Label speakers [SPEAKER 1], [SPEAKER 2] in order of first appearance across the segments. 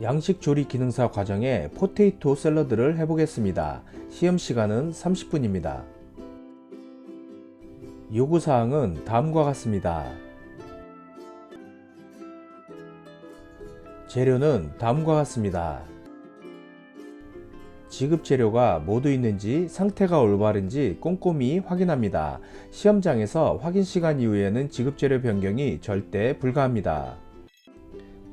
[SPEAKER 1] 양식 조리 기능사 과정에 포테이토 샐러드를 해보겠습니다. 시험 시간은 30분입니다. 요구사항은 다음과 같습니다. 재료는 다음과 같습니다. 지급 재료가 모두 있는지 상태가 올바른지 꼼꼼히 확인합니다. 시험장에서 확인 시간 이후에는 지급 재료 변경이 절대 불가합니다.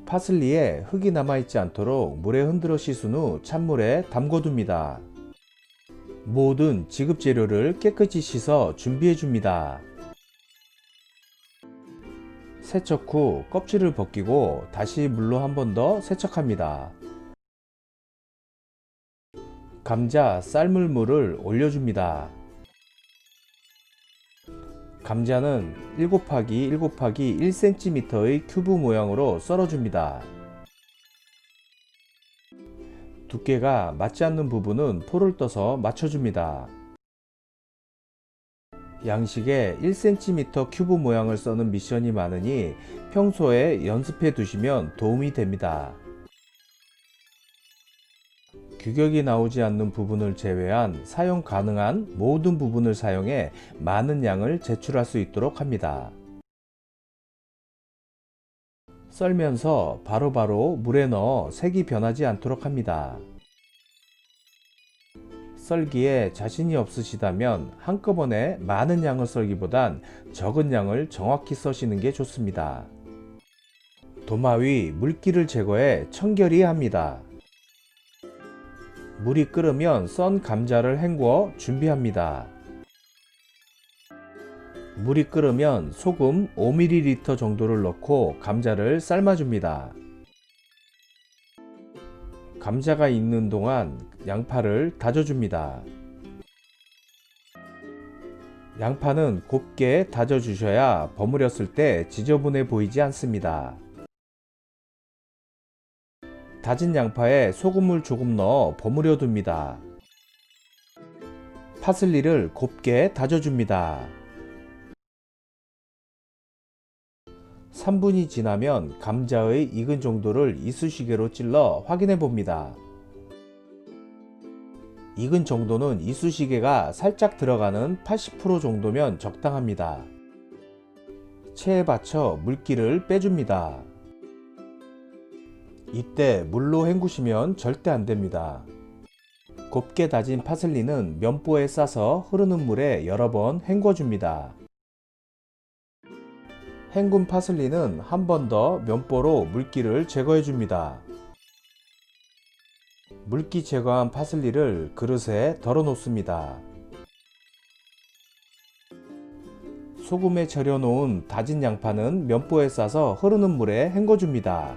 [SPEAKER 1] 파슬리에 흙이 남아있지 않도록 물에 흔들어 씻은 후 찬물에 담궈둡니다. 모든 지급 재료를 깨끗이 씻어 준비해 줍니다. 세척 후 껍질을 벗기고 다시 물로 한 번 더 세척합니다. 감자 삶을 물을 올려줍니다. 감자는 1 곱하기 1 곱하기 1cm의 큐브 모양으로 썰어줍니다. 두께가 맞지 않는 부분은 포를 떠서 맞춰줍니다. 양식에 1cm 큐브 모양을 써는 미션이 많으니 평소에 연습해 두시면 도움이 됩니다. 규격이 나오지 않는 부분을 제외한 사용 가능한 모든 부분을 사용해 많은 양을 제출할 수 있도록 합니다. 썰면서 바로 바로 물에 넣어 색이 변하지 않도록 합니다. 썰기에 자신이 없으시다면 한꺼번에 많은 양을 썰기보단 적은 양을 정확히 써시는 게 좋습니다. 도마 위 물기를 제거해 청결히 합니다. 물이 끓으면 썬 감자를 헹궈 준비합니다. 물이 끓으면 소금 5ml 정도를 넣고 감자를 삶아줍니다. 감자가 익는 동안 양파를 다져줍니다. 양파는 곱게 다져주셔야 버무렸을 때 지저분해 보이지 않습니다. 다진 양파에 소금을 조금 넣어 버무려 둡니다. 파슬리를 곱게 다져줍니다. 3분이 지나면 감자의 익은 정도를 이쑤시개로 찔러 확인해 봅니다. 익은 정도는 이쑤시개가 살짝 들어가는 80% 정도면 적당합니다. 체에 받쳐 물기를 빼줍니다. 이때 물로 헹구시면 절대 안 됩니다. 곱게 다진 파슬리는 면보에 싸서 흐르는 물에 여러 번 헹궈줍니다. 헹군 파슬리는 한 번 더 면보로 물기를 제거해 줍니다. 물기 제거한 파슬리를 그릇에 덜어 놓습니다. 소금에 절여 놓은 다진 양파는 면보에 싸서 흐르는 물에 헹궈 줍니다.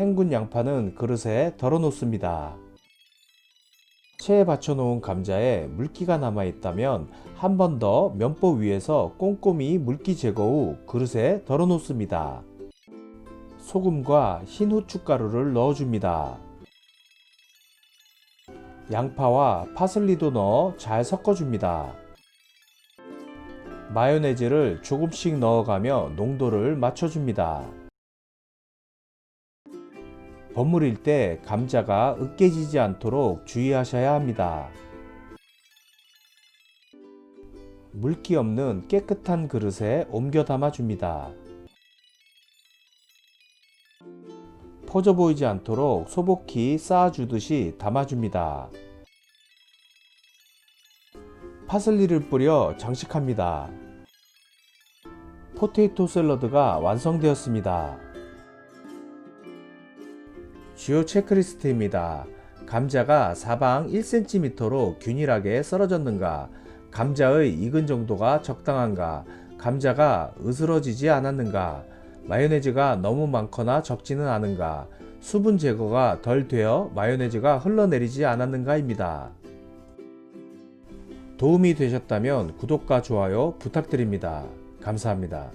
[SPEAKER 1] 헹군 양파는 그릇에 덜어 놓습니다. 체에 받쳐 놓은 감자에 물기가 남아 있다면 한 번 더 면보 위에서 꼼꼼히 물기 제거 후 그릇에 덜어 놓습니다. 소금과 흰 후춧가루를 넣어줍니다. 양파와 파슬리도 넣어 잘 섞어줍니다. 마요네즈를 조금씩 넣어가며 농도를 맞춰줍니다. 버무릴 때 감자가 으깨지지 않도록 주의하셔야 합니다. 물기 없는 깨끗한 그릇에 옮겨 담아 줍니다. 퍼져 보이지 않도록 소복히 쌓아주듯이 담아줍니다. 파슬리를 뿌려 장식합니다. 포테이토 샐러드가 완성되었습니다. 주요 체크리스트입니다. 감자가 사방 1cm로 균일하게 썰어졌는가, 감자의 익은 정도가 적당한가, 감자가 으스러지지 않았는가, 마요네즈가 너무 많거나 적지는 않은가, 수분 제거가 덜 되어 마요네즈가 흘러내리지 않았는가입니다. 도움이 되셨다면 구독과 좋아요 부탁드립니다. 감사합니다.